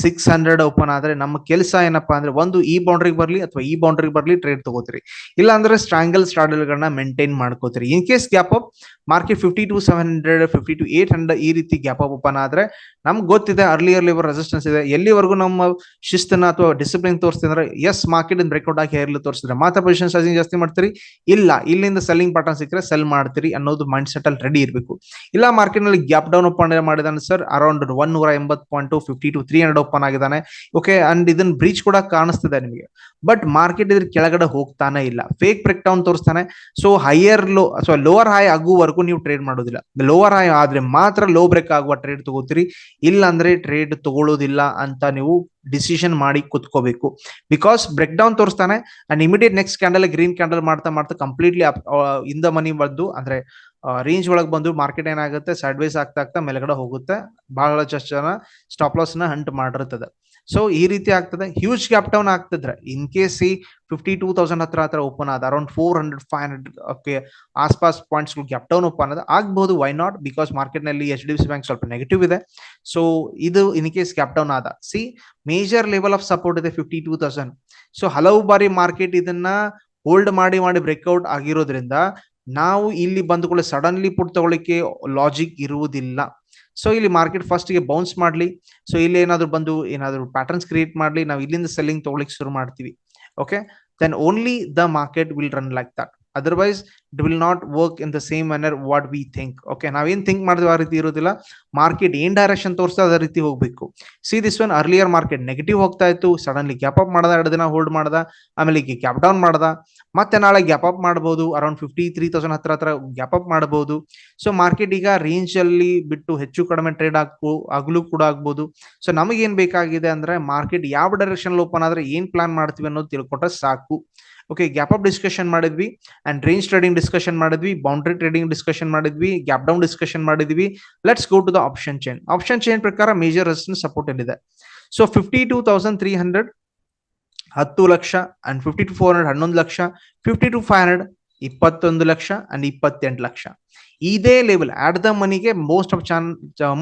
six hundred open ಆದ್ರೆ ನಮ್ಮ ಕೆಲಸ ಏನಪ್ಪಾ ಅಂದ್ರೆ ಒಂದು ಈ ಬೌಂಡ್ರಿಗೆ ಬರ್ಲಿ ಅಥವಾ ಈ ಬೌಂಡ್ರಿಗೆ ಬರ್ಲಿ ಟ್ರೇಡ್ ತಗೋತೀರಿ. ಇಲ್ಲ ಅಂದ್ರೆ ಸ್ಟ್ರಾಂಗಲ್ ಸ್ಟ್ರಾಡಲ್ ಗಳನ್ನ ಮೇಂಟೈನ್ ಮಾಡ್ಕೋತೀರಿ. In case gap up market fifty two seven hundred fifty two eight hundred ಈ ರೀತಿ ಗ್ಯಾಪ್ ಅಪ್ ಓಪನ್ ಆದ್ರೆ ನಮ್ಗೆ ಗೊತ್ತಿದೆ ಅರ್ಲಿಯರ್ ಇವರು ರೆಸಿಸ್ಟೆನ್ಸ್ ಇದೆ. ಎಲ್ಲಿವರೆಗೂ ನಮ್ಮ ಶಿಸ್ತನ್ನ ಅಥವಾ ಡಿಸಿಪ್ಲಿನ್ ತೋರಿಸ್ತಿದ್ರೆ? ಎಸ್ ಮಾರ್ಕೆಟ್ ಬ್ರೇಕ್ಔಟ್ ಆಗಿ ಹೇರ್ಲಿ ತೋರಿಸಿದ್ರೆ. ಮಾತ್ರ ಪೊಸಿಷನ್ ಸೈಜಿಂಗ್ ಜಾಸ್ತಿ ಮಾಡ್ತೀರಿ? ಇಲ್ಲ, ಇಲ್ಲಿಂದ ಸೆಲ್ಲಿಂಗ್ ಪಾಟರ್ನ್ ಸಿಕ್ಕರೆ ಸೆಲ್ ಮಾಡ್ತೀರಿ ಅನ್ನೋದು ಮೈಂಡ್ ಸೆಟ್ ಅಲ್ಲಿ ರೆಡಿ ಇರಬೇಕು. ಇಲ್ಲ ಮಾರ್ಕೆಟ್ನಲ್ಲಿ ಗ್ಯಾಪ್ ಡೌನ್ ಓಪನ್ ಮಾಡಿದಾನೆ ಸರ್ ಅರೌಂಡ್ ಒನ್ ನೂರ ಎಂಬತ್ತು point fifty to three hundred open ಆಗಿದ್ದಾನೆ. ಓಕೆ ಅಂಡ್ ಇದನ್ನ ಬ್ರೀಚ್ ಕೂಡ ಕಾಣಿಸ್ತಿದೆ ನಿಮಗೆ. ಬಟ್ ಮಾರ್ಕೆಟ್ ಇದ್ರ ಕೆಳಗಡೆ ಹೋಗ್ತಾನೆ ಇಲ್ಲ. ಫೇಕ್ ಬ್ರೇಕ್ ಡೌನ್ ತೋರಿಸ್ತಾನೆ. So higher low so lower high ಆಗುವವರೆಗೂ ನೀವು ಟ್ರೇಡ್ ಮಾಡೋದಿಲ್ಲ. ಲೋವರ್ ಹೈ ಆದ್ರೆ ಮಾತ್ರ ಲೋ ಬ್ರೇಕ್ ಆಗುವ ಟ್ರೇಡ್ ತಗೋತೀರಿ. ಇಲ್ಲ ಅಂದ್ರೆ ಟ್ರೇಡ್ ತಗೊಳ್ಳೋದಿಲ್ಲ ಅಂತ ನೀವು ಡಿಸಿಷನ್ ಮಾಡಿ ಕುತ್ಕೋಬೇಕು. ಬಿಕಾಸ್ ಬ್ರೇಕ್ ಡೌನ್ ತೋರಿಸ್ತಾನೆ and immediate next candle green candle ಮಾಡ್ತಾ ಮಾಡ್ತಾ ಕಂಪ್ಲೀಟ್ಲಿ ಇಂದ ಮನಿ ಬಂದು, ಅಂದ್ರೆ ರೇಂಜ್ ಒಳಗೆ ಬಂದು ಮಾರ್ಕೆಟ್ ಏನಾಗುತ್ತೆ ಸೈಡ್ ವೈಸ್ ಆಗ್ತಾ ಆಗ್ತಾ ಮೇಲ್ಗಡೆ ಹೋಗುತ್ತೆ. ಬಹಳಷ್ಟು ಜನ ಸ್ಟಾಪ್ ಲಾಸ್ನ ಹಂಟ್ ಮಾಡಿರ್ತದೆ. ಸೊ ಈ ರೀತಿ ಆಗ್ತದೆ. ಹ್ಯೂಜ್ ಗ್ಯಾಪ್ ಡೌನ್ ಆಗ್ತಿದ್ರೆ in case see fifty two thousand ಹತ್ರ ಹತ್ರ ಓಪನ್ ಆದ around four hundred five hundred okay ಆಸ್ಪಾಸ್ points gap down open ಆದ ಆಗ್ಬಹುದು ವೈ ನಾಟ್ ಬಿಕಾಸ್ ಮಾರ್ಕೆಟ್ನಲ್ಲಿ ಎಚ್ ಡಿ ಸಿ ಬ್ಯಾಂಕ್ ಸ್ವಲ್ಪ ನೆಗೆಟಿವ್ ಇದೆ. ಸೊ ಇದು ಇನ್ ಕೇಸ್ ಗ್ಯಾಪ್ ಡೌನ್ ಆದ. See major level of support ಇದೆ ಫಿಫ್ಟಿ ಟೂ ತೌಸಂಡ್ ಸೊ ಹಲವು ಬಾರಿ ಮಾರ್ಕೆಟ್ ಇದನ್ನ ಹೋಲ್ಡ್ ಮಾಡಿ ಮಾಡಿ ಬ್ರೇಕ್ಔಟ್ ಆಗಿರೋದ್ರಿಂದ, ನಾವು ಇಲ್ಲಿ ಬಂದ ಕೂಡ ಸಡನ್ಲಿ ಪುಟ್ ತಗೊಳ್ಳಿಕ್ಕೆ ಲಾಜಿಕ್ ಇರುವುದಿಲ್ಲ. ಸೊ ಇಲ್ಲಿ ಮಾರ್ಕೆಟ್ ಫಸ್ಟ್ಗೆ ಬೌನ್ಸ್ ಮಾಡ್ಲಿ. ಸೊ ಇಲ್ಲಿ ಏನಾದ್ರು ಬಂದು ಏನಾದ್ರು ಪ್ಯಾಟರ್ನ್ಸ್ ಕ್ರಿಯೇಟ್ ಮಾಡ್ಲಿ. ನಾವು ಇಲ್ಲಿಂದ ಸೆಲ್ಲಿಂಗ್ ತಗೊಳ್ಳಿಕ್ಕೆ ಶುರು ಮಾಡ್ತೀವಿ. Okay then only the market will run like that otherwise it will not work in the same manner what we think okay ನಾವೇನ್ ಥಿಂಕ್ ಮಾಡಿದ್ವಿ ಆ ರೀತಿ ಇರೋದಿಲ್ಲ. ಮಾರ್ಕೆಟ್ ಏನ್ ಡೈರೆಕ್ಷನ್ ತೋರಿಸ್ತಾ ಅದೇ ರೀತಿ ಹೋಗ್ಬೇಕು. See this one earlier market negative ಹೋಗ್ತಾ ಇತ್ತು. ಸಡನ್ಲಿ ಗ್ಯಾಪ್ ಅಪ್ ಮಾಡ್ದ, ಎರಡು ದಿನ ಹೋಲ್ಡ್ ಮಾಡ್ದ. ಆಮೇಲೆ ಈಗ ಗ್ಯಾಪ್ ಡೌನ್ ಮಾಡ್ದ. ಮತ್ತೆ ನಾಳೆ ಗ್ಯಾಪ್ ಅಪ್ ಮಾಡಬಹುದು ಅರೌಂಡ್ ಫಿಫ್ಟಿ ತ್ರೀ ತೌಸಂಡ್ ಹತ್ರ ಹತ್ರ ಗ್ಯಾಪ್ ಅಪ್ ಮಾಡಬಹುದು ಸೊ ಮಾರ್ಕೆಟ್ ಈಗ ರೇಂಜ್ ಅಲ್ಲಿ ಬಿಟ್ಟು ಹೆಚ್ಚು ಕಡಿಮೆ ಟ್ರೇಡ್ ಆಗ್ಬೋ, ಆಗ್ಲೂ ಕೂಡ ಆಗ್ಬೋದು. ಸೊ ನಮಗೇನ್ ಬೇಕಾಗಿದೆ ಅಂದ್ರೆ ಮಾರ್ಕೆಟ್ ಯಾವ ಡೈರೆಕ್ಷನ್ ಓಪನ್ ಆದ್ರೆ ಏನ್ ಪ್ಲಾನ್ ಮಾಡ್ತೀವಿ ಅನ್ನೋದು ತಿಳ್ಕೊಟ್ರೆ ಸಾಕು. ಓಕೆ ಗ್ಯಾಪ್ ಅಪ್ ಡಿಸ್ಕಷನ್ ಮಾಡಿದ್ವಿ ಅಂಡ್ ರೇಂಜ್ ಟ್ರೇಡಿಂಗ್ ಡಿಸ್ಕಷನ್ ಮಾಡಿದ್ವಿ ಬೌಂಡ್ರಿ ಟ್ರೇಡಿಂಗ್ ಡಿಸ್ಕಷನ್ ಮಾಡಿದ್ವಿ ಗ್ಯಾಪ್ ಡೌನ್ ಡಿಸ್ಕಷನ್ ಮಾಡಿದ್ವಿ let's go to the option chain option chain ಪ್ರಕಾರ ಮೇಜರ್ ರೆಸಿಸ್ಟೆನ್ಸ್ ಸಪೋರ್ಟ್ ಎಲ್ಲಿದೆ so fifty two thousand three hundred ಹತ್ತು lakh and fifty two four hundred ಹನ್ನೊಂದು lakh fifty two five hundred ಇಪ್ಪತ್ತೊಂದು lakh and ಇಪ್ಪತ್ತೆಂಟು ಲಕ್ಷ ಇದೇ level at the ಮನಿಗೆ most of ಚಾನ್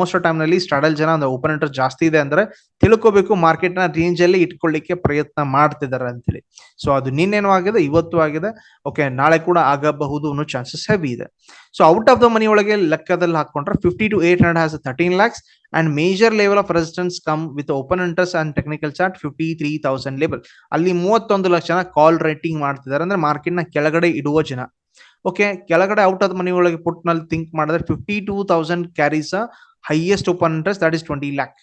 most of ಟೈಮ್ನಲ್ಲಿ ಸ್ಟಾಡಲ್ ಜನ ಅಂದ್ರೆ ಓಪನ್ ಇಂಟ್ರೆಸ್ಟ್ ಜಾಸ್ತಿ ಇದೆ ಅಂದ್ರೆ ತಿಳ್ಕೋಬೇಕು ಮಾರ್ಕೆಟ್ನ ರೇಂಜ್ ಅಲ್ಲಿ ಇಟ್ಕೊಳ್ಳಿಕ್ಕೆ ಪ್ರಯತ್ನ ಮಾಡ್ತಿದ್ದಾರೆ ಅಂತೇಳಿ ಸೊ ಅದು ನಿನ್ನೇನು ಆಗಿದೆ, ಇವತ್ತು ಆಗಿದೆ. ಓಕೆ ನಾಳೆ ಕೂಡ ಆಗಬಹುದು ಅನ್ನೋ ಚಾನ್ಸಸ್ ಹೆವಿ ಇದೆ. So out of the money ಒಳಗೆ ಲೆಕ್ಕದಲ್ಲಿ ಹಾಕೊಂಡ್ರೆ fifty two eight hundred has thirteen lakhs and major level of resistance come with open interest and technical chart fifty three thousand level ಅಲ್ಲಿ ಮೂವತ್ತೊಂದು ಲಕ್ಷ ಜನ ಕಾಲ್ ರೇಟಿಂಗ್ ಮಾಡ್ತಿದ್ದಾರೆ ಅಂದ್ರೆ ಮಾರ್ಕೆಟ್ನ ಕೆಳಗಡೆ ಇಡುವ ಜನ. ಓಕೆ ಕೆಳಗಡೆ ಔಟ್ ಆಫ್ ಮನಿ ಪುಟ್ನಲ್ಲಿ ಥಿಂಕ್ ಮಾಡಿದ್ರೆ fifty two thousand carries highest open interest that is twenty lakh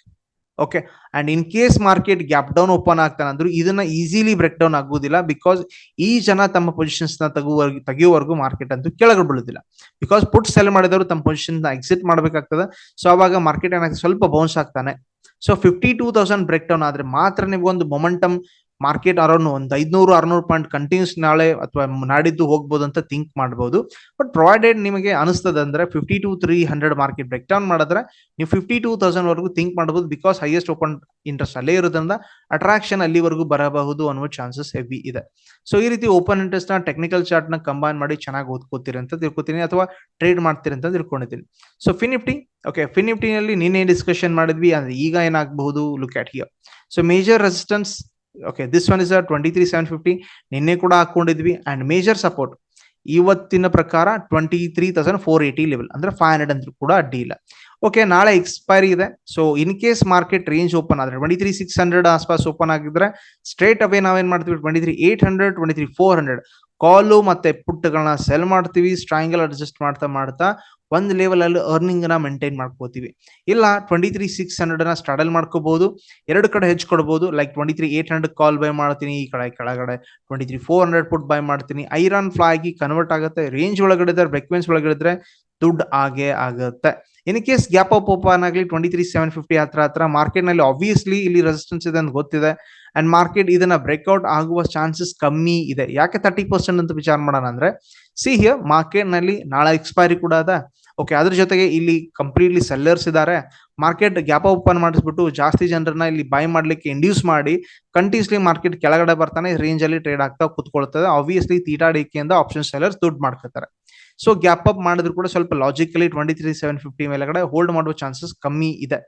okay and in case market gap down open ಆಗ್ತಾನೆ ಅಂದ್ರು ಇದನ್ನ ಈಸಿಲಿ ಬ್ರೇಕ್ ಡೌನ್ ಆಗುವುದಿಲ್ಲ ಬಿಕಾಸ್ ಈ ಜನ ತಮ್ಮ ಪೊಸಿಷನ್ಸ್ನ ತಗುವ ತೆಗೆಯುವವರೆಗೂ ಮಾರ್ಕೆಟ್ ಅಂತೂ ಕೆಳಗೆ ಬೀಳುದಿಲ್ಲ. ಬಿಕಾಸ್ ಪುಟ್ ಸೆಲ್ ಮಾಡಿದವರು ತಮ್ಮ ಪೊಸಿಷನ್ನ ಎಕ್ಸಿಟ್ ಮಾಡ್ಬೇಕಾಗ್ತದೆ. ಸೊ ಅವಾಗ ಮಾರ್ಕೆಟ್ ಏನಾಗ್ತದೆ, ಸ್ವಲ್ಪ ಬೌನ್ಸ್ ಆಗ್ತಾನೆ. So fifty two thousand break down ಆದ್ರೆ ಮಾತ್ರ ನಿಮ್ಗೊಂದು ಮೊಮೆಂಟಮ್ ಮಾರ್ಕೆಟ್ ಅರೌಂಡ್ ಒಂದು ಐದ್ನೂರು, ಆರ್ನೂರು ಪಾಯಿಂಟ್ ಕಂಟಿನ್ಯೂಸ್ ನಾಳೆ ಅಥವಾ ನಾಡಿದ್ದು ಹೋಗ್ಬೋದು ಅಂತ ಥಿಂಕ್ ಮಾಡಬಹುದು ಬಟ್ ಪ್ರೊವೈಡೆಡ್ ನಿಮಗೆ ಅನಿಸ್ತದೆ ಅಂದ್ರೆ fifty two three hundred market break down ಮಾಡಿದ್ರೆ ನೀವು ಫಿಫ್ಟಿ ಟೂ ತೌಸಂಡ್ ವರೆಗೂ ಥಿಂಕ್ ಮಾಡಬಹುದು ಬಿಕಾಸ್ ಹೈಯೆಸ್ಟ್ ಓಪನ್ ಇಂಟ್ರೆಸ್ಟ್ ಅಲ್ಲೇ ಇರೋದ್ರಿಂದ ಅಟ್ರಾಕ್ಷನ್ ಅಲ್ಲಿವರೆಗೂ ಬರಬಹುದು ಅನ್ನುವ ಚಾನ್ಸಸ್ ಹೆವಿ ಇದೆ. ಸೊ ಈ ರೀತಿ ಓಪನ್ ಇಂಟ್ರೆಸ್ಟ್ನ ಟೆಕ್ನಿಕಲ್ ಚಾರ್ಟ್ನ ಕಂಬೈನ್ ಮಾಡಿ ಚೆನ್ನಾಗಿ ಓದ್ಕೋತೀರಿ ಅಂತ ತಿಳ್ಕೊತೀನಿ ಅಥವಾ ಟ್ರೇಡ್ ಮಾಡ್ತೀರಿ ಅಂತ ತಿಳ್ಕೊಂಡಿದ್ದೀನಿ. ಸೊ ಫಿನಿಫ್ಟಿ ಓಕೆ ಫಿನಿಫ್ಟಿನಲ್ಲಿ ನಿನ್ನೆ ಡಿಸ್ಕಷನ್ ಮಾಡಿದ್ವಿ, ಅಂದ್ರೆ ಈಗ ಏನಾಗಬಹುದು? Look at here so major resistance okay this one is twenty three seven fifty ನಿನ್ನೆ ಕೂಡ ಹಾಕೊಂಡಿದ್ವಿ ಅಂಡ್ ಮೇಜರ್ ಸಪೋರ್ಟ್ ಇವತ್ತಿನ ಪ್ರಕಾರ twenty three thousand four eighty level ಅಂದ್ರೆ ಫೈವ್ ಹಂಡ್ರೆಡ್ ಅಂತ ಕೂಡ ಅಡ್ಡಿ ಇಲ್ಲ. ಓಕೆ ನಾಳೆ ಎಕ್ಸ್ಪೈರಿ ಇದೆ. So in case market range open ಆದ್ರೆ ಟ್ವೆಂಟಿ ತ್ರೀ ಸಿಕ್ಸ್ ಹಂಡ್ರೆಡ್ ಆಸ್ಪಾಸ್ ಓಪನ್ ಆಗಿದ್ರೆ ಸ್ಟ್ರೇಟ್ ಅವೇ ನಾವೇನ್ ಮಾಡ್ತೀವಿ? Twenty three eight hundred twenty three four hundred ಕಾಲು ಮತ್ತೆ ಪುಟ್ಗಳನ್ನ ಸೆಲ್ ಮಾಡ್ತೀವಿ ಸ್ಟ್ರಾಂಗಲ್ ಅಡ್ಜಸ್ಟ್ ಮಾಡ್ತಾ ಮಾಡ್ತಾ ಒಂದ್ ಲೆವೆಲ್ ಅಲ್ಲಿ ಅರ್ನಿಂಗ್ನ ಮೇಂಟೈನ್ ಮಾಡ್ಕೋತೀವಿ. ಇಲ್ಲ ಟ್ವೆಂಟಿ ತ್ರೀ ಸಿಕ್ಸ್ ಹಂಡ್ರೆಡ್ನ ಸ್ಟಾಡಲ್ ಮಾಡ್ಕೋಬಹುದು ಎರಡು ಕಡೆ ಹೆಚ್ಚು ಕೊಡಬಹುದು like twenty three eight hundred call buy ಮಾಡ್ತೀನಿ, ಈ ಕಡೆ ಕೆಳಗಡೆ. Twenty three four hundred put buy ಮಾಡ್ತೀನಿ. ಐರನ್ ಫ್ಲೈ ಆಗಿ ಕನ್ವರ್ಟ್ ಆಗುತ್ತೆ ರೇಂಜ್ ಒಳಗಡೆ ಇದ್ರೆ ಬ್ರೆಕ್ವೆನ್ಸ್ ಒಳಗಡೆ ಇದ್ರೆ ದುಡ್ಡು ಆಗೇ ಆಗುತ್ತೆ. In case gap up open ಆಗಲಿ ಟ್ವೆಂಟಿ ತ್ರೀ ಸೆವೆನ್ ಫಿಫ್ಟಿ ಹತ್ರ ಹತ್ರ ಮಾರ್ಕೆಟ್ನಲ್ಲಿ ಆಬ್ವಿಯಸ್ಲಿ ಇಲ್ಲಿ ರೆಸಿಸ್ಟೆನ್ಸ್ ಇದೆ ಅಂತ ಗೊತ್ತಿದೆ. ಅಂಡ್ ಮಾರ್ಕೆಟ್ ಇದನ್ನ ಬ್ರೇಕ್ಔಟ್ ಆಗುವ ಚಾನ್ಸಸ್ ಕಮ್ಮಿ ಇದೆ. ಯಾಕೆ ತರ್ಟಿ ಪರ್ಸೆಂಟ್ ಅಂತ ವಿಚಾರ ಮಾಡೋಣ ಅಂದ್ರೆ ಸಿ ಹಿಯರ್ ಮಾರ್ಕೆಟ್ನಲ್ಲಿ ನಾಳೆ ಎಕ್ಸ್ಪೈರಿ ಕೂಡ ಅದ. ಓಕೆ ಅದ್ರ ಜೊತೆಗೆ ಇಲ್ಲಿ ಕಂಪ್ಲೀಟ್ಲಿ ಸೆಲ್ಲರ್ಸ್ ಇದಾರೆ ಮಾರ್ಕೆಟ್ ಗ್ಯಾಪ್ ಓಪನ್ ಮಾಡಿಸ್ಬಿಟ್ಟು ಜಾಸ್ತಿ ಜನರನ್ನ ಇಲ್ಲಿ ಬೈ ಮಾಡ್ಲಿಕ್ಕೆ ಇಂಡ್ಯೂಸ್ ಮಾಡಿ ಕಂಟಿನ್ಯೂಸ್ಲಿ ಮಾರ್ಕೆಟ್ ಕೆಳಗಡೆ ಬರ್ತಾನೆ ರೇಂಜ್ ಅಲ್ಲಿ ಟ್ರೇಡ್ ಆಗ್ತಾ ಕುತ್ಕೊಳ್ತದೆ. ಆಬ್ವಿಯಸ್ಲಿ ಅಂತ ಆಪ್ಷನ್ ಸೆಲ್ಲರ್ಸ್ ದುಡ್ಡು ಮಾಡ್ಕೊತಾರೆ ಸೊ ಗ್ಯಾಪ್ ಅಪ್ ಮಾಡಿದ್ರು ಕೂಡ ಸ್ವಲ್ಪ logically twenty three seven fifty ಮೇಲೆಗಡೆ ಹೋಲ್ಡ್ ಮಾಡುವ ಚಾನ್ಸಸ್ ಕಮ್ಮಿ ಇದೆ.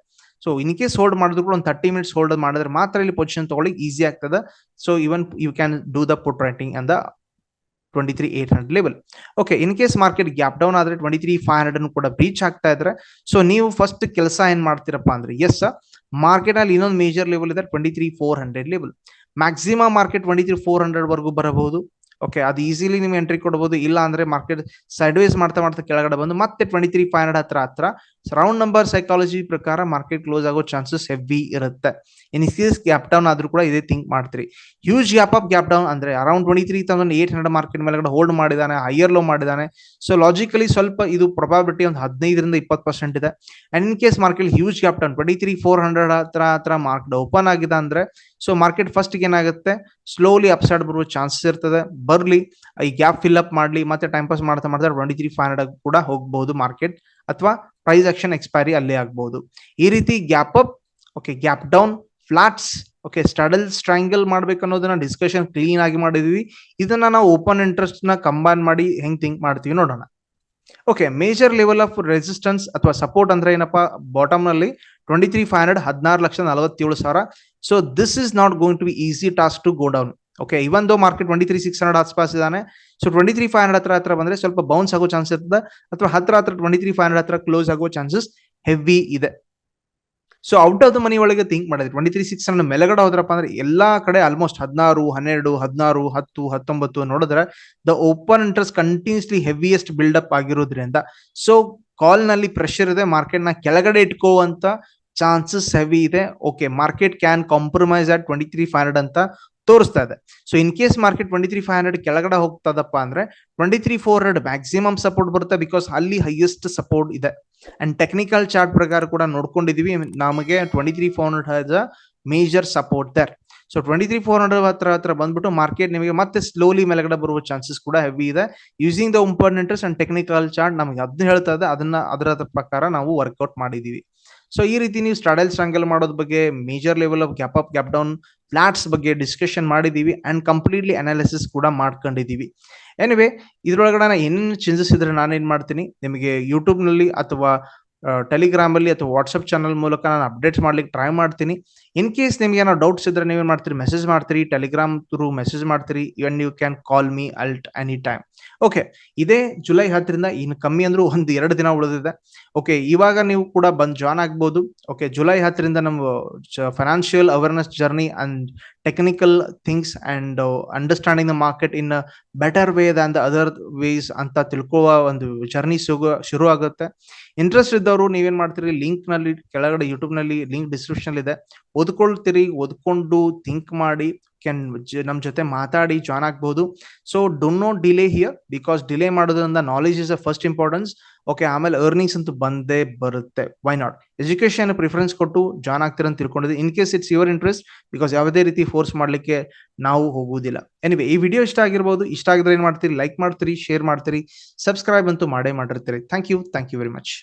ಸೊ ಇನ್ ಕೇಸ್ ಹೋಲ್ಡ್ ಮಾಡಿದ್ರು ಕೂಡ ಒಂದು ತರ್ಟಿ ಮಿನಿಟ್ಸ್ ಹೋಲ್ಡ್ ಮಾಡಿದ್ರೆ ಮಾತ್ರ ಇಲ್ಲಿ ಪೊಸಿಷನ್ ತಗೊಳ್ಳಿ ಈಸಿ ಆಗ್ತದೆ. So even you can do the put writing ಅಂದ twenty three eight hundred level okay in case market gap down ಆದ್ರೆ ಟ್ವೆಂಟಿ ತ್ರೀ ಫೈವ್ ಹಂಡ್ರೆಡ್ ಕೂಡ ಬ್ರೀಚ್ ಆಗ್ತಾ ಇದ್ರೆ ಸೊ ನೀವು ಫಸ್ಟ್ ಕೆಲಸ ಏನ್ ಮಾಡ್ತೀರಪ್ಪ ಅಂದ್ರೆ ಎಸ್ ಮಾರ್ಕೆಟ್ ಅಲ್ಲಿ ಇನ್ನೊಂದು ಮೇಜರ್ ಲೆವೆಲ್ ಇದೆ twenty three four hundred level maximum market twenty three four hundred ವರೆಗೂ ಬರಬಹುದು. ಓಕೆ ಅದು ಈಸಿಲಿ ನೀವು ಎಂಟ್ರಿ ಕೊಡಬಹುದು ಇಲ್ಲ ಅಂದ್ರೆ ಮಾರ್ಕೆಟ್ ಸೈಡ್ ವೈಸ್ ಮಾಡ್ತಾ ಮಾಡ್ತಾ ಕೆಳಗಡೆ ಬಂದು ಮತ್ತೆ ಟ್ವೆಂಟಿ ತ್ರೀ ಫೈವ್ ಹಂಡ್ರೆಡ್ ಹತ್ರ ಹತ್ರ ರೌಂಡ್ ನಂಬರ್ ಸೈಕಾಲಜಿ ಪ್ರಕಾರ ಮಾರ್ಕೆಟ್ ಕ್ಲೋಸ್ ಆಗೋ ಚಾನ್ಸಸ್ ಹೆವಿ ಇರುತ್ತೆ. ಇನ್ ಸೀರಿಯಸ್ ಗ್ಯಾಪ್ ಡೌನ್ ಆದ್ರೂ ಕೂಡ ಇದೇ ಥಿಂಕ್ ಮಾಡ್ತೀರಿ. Huge gap up gap down ಅಂದ್ರೆ around twenty three thousand eight hundred market ಮೇಲೆಗಡೆ ಹೋಲ್ಡ್ ಮಾಡಿದಾನೆ ಹೈಯರ್ ಲೋ ಮಾಡಿದಾನೆ. ಸೊ ಲಾಜಿಕಲಿ ಸ್ವಲ್ಪ ಇದು ಪ್ರೊಬಾಬಿಲಿಟಿ ಒಂದು ಹದಿನೈದರಿಂದ ಇಪ್ಪತ್ತು ಪರ್ಸೆಂಟ್ ಇದೆ. And in case market huge gap down twenty three four hundred ಹತ್ರ ಹತ್ರ ಮಾರ್ಕೆಟ್ ಓಪನ್ ಆಗಿದೆ ಅಂದ್ರೆ ಸೊ ಮಾರ್ಕೆಟ್ ಫಸ್ಟ್ ಏನಾಗುತ್ತೆ? ಸ್ಲೋಲಿ ಅಪ್ಸೈಡ್ ಬರುವ ಚಾನ್ಸಸ್ ಇರ್ತದೆ. ಬರ್ಲಿ, ಈ ಗ್ಯಾಪ್ ಫಿಲ್ ಅಪ್ ಮಾಡ್ಲಿ, ಮತ್ತೆ ಟೈಮ್ ಪಾಸ್ ಮಾಡ್ತಾ ಮಾಡ್ತಾ ಟ್ವೆಂಟಿ ತ್ರೀ ಫೈವ್ ಹಂಡ್ರೆಡ್ ಕೂಡ ಹೋಗಬಹುದು ಮಾರ್ಕೆಟ್ ಅಥವಾ ಪ್ರೈಸ್ ಆಕ್ಷನ್ ಎಕ್ಸ್ಪೈರಿ ಅಲ್ಲೇ ಆಗ್ಬಹುದು ಈ ರೀತಿ gap up okay gap down flats okay straddle strangle ಮಾಡ್ಬೇಕು ಅನ್ನೋದನ್ನ ಡಿಸ್ಕಷನ್ ಕ್ಲೀನ್ ಆಗಿ ಮಾಡಿದೀವಿ. ಇದನ್ನ ನಾವು ಓಪನ್ ಇಂಟ್ರೆಸ್ಟ್ನ ಕಂಬೈನ್ ಮಾಡಿ ಹೆಂಗ್ ಥಿಂಕ್ ಮಾಡ್ತೀವಿ ನೋಡೋಣ. Okay major level of resistance ಅಥವಾ ಸಪೋರ್ಟ್ ಅಂದ್ರೆ ಏನಪ್ಪ? ಬಾಟಮ್ನಲ್ಲಿ ಟ್ವೆಂಟಿ ತ್ರೀ ಫೈವ್ ಹಂಡ್ರೆಡ್ ಹದಿನಾರು ಲಕ್ಷ ನಲವತ್ತೇಳು ಸಾವಿರ. So this is not going to be easy task to go down okay even though market twenty three six hundred ಆಸ್ಪಾಸ್ ಇದಾನೆ so twenty three five hundred ಹತ್ರ ಹತ್ರ ಬಂದ್ರೆ ಸ್ವಲ್ಪ ಬೌನ್ಸ್ ಆಗೋ ಚಾನ್ಸ್ ಇರ್ತದೆ. ಅಥವಾ ಹತ್ರ ಹತ್ರ ಟ್ವೆಂಟಿ ತ್ರೀ ಫೈವ್ ಹಂಡ್ರೆಡ್ ಹತ್ರ ಕ್ಲೋಸ್ ಆಗೋ ಚಾನ್ಸಸ್ ಹೆವಿ ಇದೆ. So out of the money ಒಳಗೆ ಥಿಂಕ್ ಮಾಡಿದ್ರೆ. ಟ್ವೆಂಟಿ ತ್ರೀ ಸಿಕ್ಸ್ ಅನ್ನು ಮೆಲಗಡೆ ಹೋದ್ರಪ್ಪ ಅಂದ್ರೆ ಎಲ್ಲಾ ಕಡೆ ಆಲ್ಮೋಸ್ಟ್ ಹದಿನಾರು, ಹನ್ನೆರಡು, ಹದಿನಾರು, ಹತ್ತು, ಹತ್ತೊಂಬತ್ತು ನೋಡಿದ್ರೆ the open interest continuously heaviest buildup ಆಗಿರೋದ್ರಿಂದ. ಸೊ ಕಾಲ್ನಲ್ಲಿ ಪ್ರೆಷರ್ ಇದೆ ಮಾರ್ಕೆಟ್ನ ಕೆಳಗಡೆ ಇಟ್ಕೋವಂತ ಚಾನ್ಸಸ್ ಹೆವಿ ಇದೆ. Okay, market can compromise at twenty three five hundred ಅಂತ ತೋರಿಸ್ತಾ ಇದೆ. So, in case market twenty three five hundred ಕೆಳಗಡೆ ಹೋಗ್ತದಪ್ಪ ಅಂದ್ರೆ twenty three four hundred maximum support ಬರುತ್ತೆ ಬಿಕಾಸ್ ಅಲ್ಲಿ ಹೈಯೆಸ್ಟ್ ಸಪೋರ್ಟ್ ಇದೆ. ಅಂಡ್ ಟೆಕ್ನಿಕಲ್ ಚಾರ್ಟ್ ಪ್ರಕಾರ ಕೂಡ ನೋಡ್ಕೊಂಡಿದೀವಿ. ನಮಗೆ twenty three four hundred has a major support there so twenty three four hundred ಹತ್ರ ಹತ್ರ ಬಂದ್ಬಿಟ್ಟು ಮಾರ್ಕೆಟ್ ನಿಮಗೆ ಮತ್ತೆ ಸ್ಲೋಲಿ ಮೇಲೆಗಡೆ ಬರುವ ಚಾನ್ಸಸ್ ಕೂಡ ಹೆವಿ ಇದೆ. Using the important interest and technical chart ನಮಗೆ ಅದನ್ನ ಹೇಳ್ತಾ ಇದೆ. ಅದನ್ನ ಅದರ ಪ್ರಕಾರ ನಾವು ವರ್ಕೌಟ್ ಮಾಡಿದೀವಿ. ಸೊ ಈ ರೀತಿ ನೀವು ಸ್ಟ್ರಾಡಲ್ ಸ್ಟ್ರಾಂಗಲ್ ಮಾಡೋದ್ ಬಗ್ಗೆ major level of gap up gap down flats ಬಗ್ಗೆ ಡಿಸ್ಕಷನ್ ಮಾಡಿದೀವಿ ಅಂಡ್ ಕಂಪ್ಲೀಟ್ಲಿ ಅನಾಲಿಸಿಸ್ ಕೂಡ ಮಾಡ್ಕೊಂಡಿದ್ದೀವಿ. ಎನಿವೆ ಇದ್ರೊಳಗಡೆ ಏನೇನು ಚೇಂಜಸ್ ಇದ್ರೆ ನಾನೇನ್ ಮಾಡ್ತೀನಿ? ನಿಮಗೆ ಯೂಟ್ಯೂಬ್ನಲ್ಲಿ ಅಥವಾ ಟೆಲಿಗ್ರಾಮ್ ಅಲ್ಲಿ ಅಥವಾ ವಾಟ್ಸಪ್ ಚಾನಲ್ ಮೂಲಕ ನಾನು ಅಪ್ಡೇಟ್ಸ್ ಮಾಡ್ಲಿಕ್ಕೆ ಟ್ರೈ ಮಾಡ್ತೀನಿ. ಇನ್ ಕೇಸ್ ನಿಮ್ಗೆ ಏನೋ ಡೌಟ್ಸ್ ಇದ್ರೆ ನೀವೇನು ಮಾಡ್ತೀರಿ? ಮೆಸೇಜ್ ಮಾಡ್ತೀರಿ ಟೆಲಿಗ್ರಾಮ್ ಥ್ರೂ ಮೆಸೇಜ್ ಮಾಡ್ತೀರಿ and you can call me at any time okay ಇದೇ ಜುಲೈ ಹತ್ತರಿಂದ ಇನ್ನು ಕಮ್ಮಿ ಅಂದ್ರೂ ಒಂದು ಎರಡು ದಿನ ಉಳಿದಿದೆ. ಓಕೆ ಇವಾಗ ನೀವು ಕೂಡ ಬಂದು ಜಾಯ್ನ್ ಆಗ್ಬೋದು. ಓಕೆ ಜುಲೈ ಹತ್ತರಿಂದ ನಮ್ಮ financial awareness journey and technical things and understanding the market in better way than the other ways ಅಂತ ತಿಳ್ಕೊಳ್ಳುವ ಒಂದು ಜರ್ನಿ ಶುರು ಆಗುತ್ತೆ ಇಂಟ್ರೆಸ್ಟ್ ಇದ್ದವರು ನೀವೇನ್ ಮಾಡ್ತೀರಿ? ಲಿಂಕ್ನಲ್ಲಿ, ಕೆಳಗಡೆ ಯೂಟ್ಯೂಬ್ನಲ್ಲಿ ಲಿಂಕ್ ಡಿಸ್ಕ್ರಿಪ್ಷನ್ ಇದೆ ಓದ್ಕೊಳ್ತೀರಿ, ಓದ್ಕೊಂಡು ಥಿಂಕ್ ಮಾಡಿ ಕ್ಯಾನ್ ನಮ್ ಜೊತೆ ಮಾತಾಡಿ ಜಾಯ್ನ್ ಆಗ್ಬಹುದು so don't know delay here because delay ಮಾಡೋದ್ರಿಂದ knowledge is a first importance okay ಆಮೇಲೆ ಅರ್ನಿಂಗ್ಸ್ ಅಂತೂ ಬಂದೇ ಬರುತ್ತೆ. ವೈ ನಾಟ್ ಎಜುಕೇಶನ್ ಪ್ರಿಫರೆನ್ಸ್ ಕೊಟ್ಟು ಜಾಯ್ನ್ ಆಗ್ತೀರ ಅಂತ ತಿಳ್ಕೊಂಡಿದ್ದೆ. In case it's your interest because ಯಾವುದೇ ರೀತಿ ಫೋರ್ಸ್ ಮಾಡಲಿಕ್ಕೆ ನಾವು ಹೋಗುವುದಿಲ್ಲ. ಎನಿವೆ ಈ ವಿಡಿಯೋ ಇಷ್ಟ ಆಗಿರ್ಬೋದು. ಇಷ್ಟ ಆಗಿದ್ರೆ ಏನ್ ಮಾಡ್ತೀರಿ? ಲೈಕ್ ಮಾಡ್ತೀರಿ ಶೇರ್ ಮಾಡ್ತೀರಿ. ಸಬ್ಸ್ಕ್ರೈಬ್ ಅಂತೂ ಮಾಡೇ ಮಾಡಿರ್ತೀರಿ. Thank you thank you very much